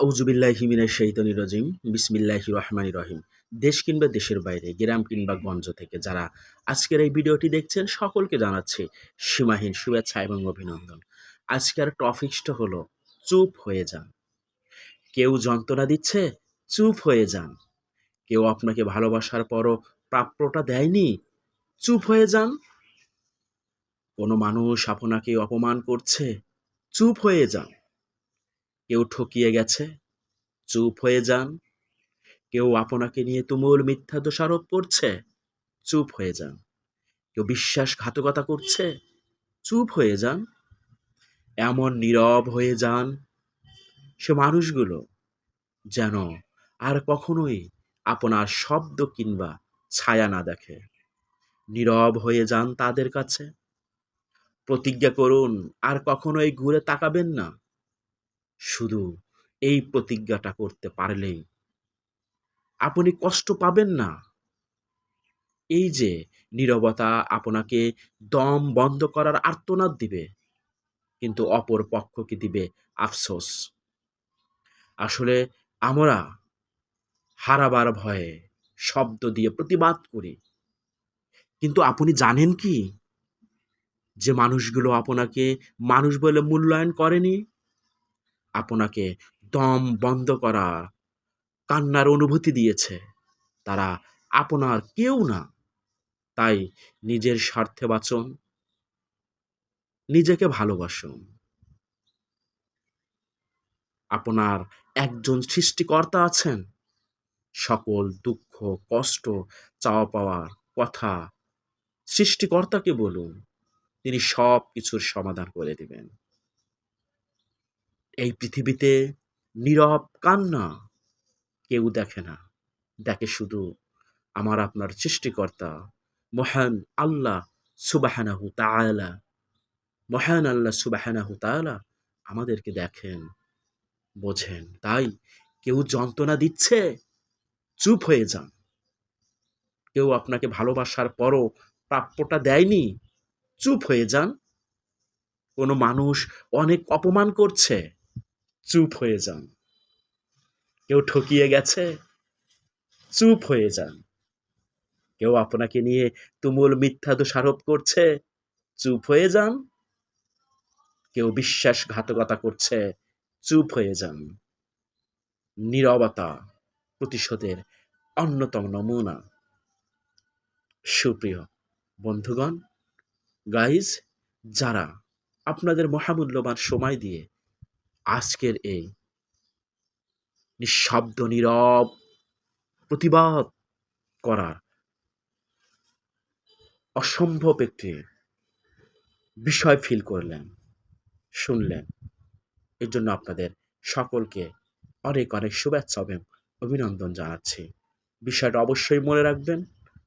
আউজুবিল্লাহ হিমিনের শৈতনী রজিম বিসমিল্লাহি রহমানি রহিম। দেশ কিংবা দেশের বাইরে, গ্রাম কিংবা গঞ্জ থেকে যারা আজকের এই ভিডিওটি দেখছেন, সকলকে জানাচ্ছি সীমাহীন শুভেচ্ছা এবং অভিনন্দন। আজকের টপিক্সটা হলো, চুপ হয়ে যান। কেউ যন্ত্রণা দিচ্ছে, চুপ হয়ে যান। কেউ আপনাকে ভালোবাসার পরও প্রাপ্যটা দেয়নি, চুপ হয়ে যান। কোনো মানুষ আপনাকে অপমান করছে, চুপ হয়ে যান। কেউ ঠকিয়ে গেছে, চুপ হয়ে যান। কেউ আপনাকে নিয়ে তুমুল মিথ্যা দোষারোপ করছে, চুপ হয়ে যান। কেউ বিশ্বাসঘাতকতা করছে, চুপ হয়ে যান। এমন নীরব হয়ে যান সে মানুষগুলো যেন আর কখনোই আপনার শব্দ কিংবা ছায়া না দেখে। নীরব হয়ে যান তাদের কাছে। প্রতিজ্ঞা করুন, আর কখনোই ঘুরে তাকাবেন না। শুধু এই প্রতিজ্ঞাটা করতে পারলেই আপনি কষ্ট পাবেন না। এই যে নীরবতা আপনাকে দম বন্ধ করার আর্তনাদ দিবে, কিন্তু অপর পক্ষকে দিবে আফসোস। আসলে আমরা হারাবার ভয়ে শব্দ দিয়ে প্রতিবাদ করি। কিন্তু আপনি জানেন কি? যে মানুষগুলো আপনাকে মানুষ বলে মূল্যায়ন করেনি? আপনাকে দম বন্ধ করা, কান্নার অনুভূতি দিয়েছে। তারা আপনার কেউ না। তাই নিজের স্বার্থে বাঁচুন। নিজেকে ভালোবাসুন। আপনার একজন সৃষ্টিকর্তা আছেন। সকল দুঃখ, কষ্ট, চাওয়া পাওয়ার কথা সৃষ্টিকর্তাকে বলুন। তিনি সব কিছুর সমাধান করে দিবেন। এই পৃথিবীতে নীরব কান্না কেউ দেখে না। দেখে শুধু আমার আপনার সৃষ্টিকর্তা, মহান আল্লাহ সুবাহানাহু তাআলা। মহান আল্লাহ সুবাহানাহু তাআলা আমাদেরকে দেখেন, বোঝেন। তাই কেউ যন্ত্রণা দিচ্ছে, চুপ হয়ে যান। কেউ আপনাকে ভালোবাসার পরও প্রাপ্যটা দেয়নি, চুপ হয়ে যান। কোনো মানুষ অনেক অপমান করছে। চুপ হয়ে যান। কেউ ঠকিয়ে গেছে? চুপ হয়ে যান। কেউ আপনাকে নিয়ে তুমুল মিথ্যা দোষারোপ করছে? চুপ হয়ে যান। কেউ বিশ্বাসঘাতকতা করছে? চুপ হয়ে যান। নীরবতা প্রতিশোধের অন্যতম নমুনা। সুপ্রিয় বন্ধুগণ গাইজ যারা আপনাদের মহামূল্যবান সময় দিয়ে আজকের এই নিঃশব্দ, নীরব প্রতিবাদ করার অসম্ভব একটি বিষয় ফিল করলেন, শুনলেন। এর জন্য আপনাদের সকলকে অনেক অনেক শুভেচ্ছা এবং অভিনন্দন জানাচ্ছি। বিষয়টা অবশ্যই মনে রাখবেন,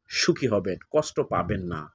সুখী হবেন, কষ্ট পাবেন না।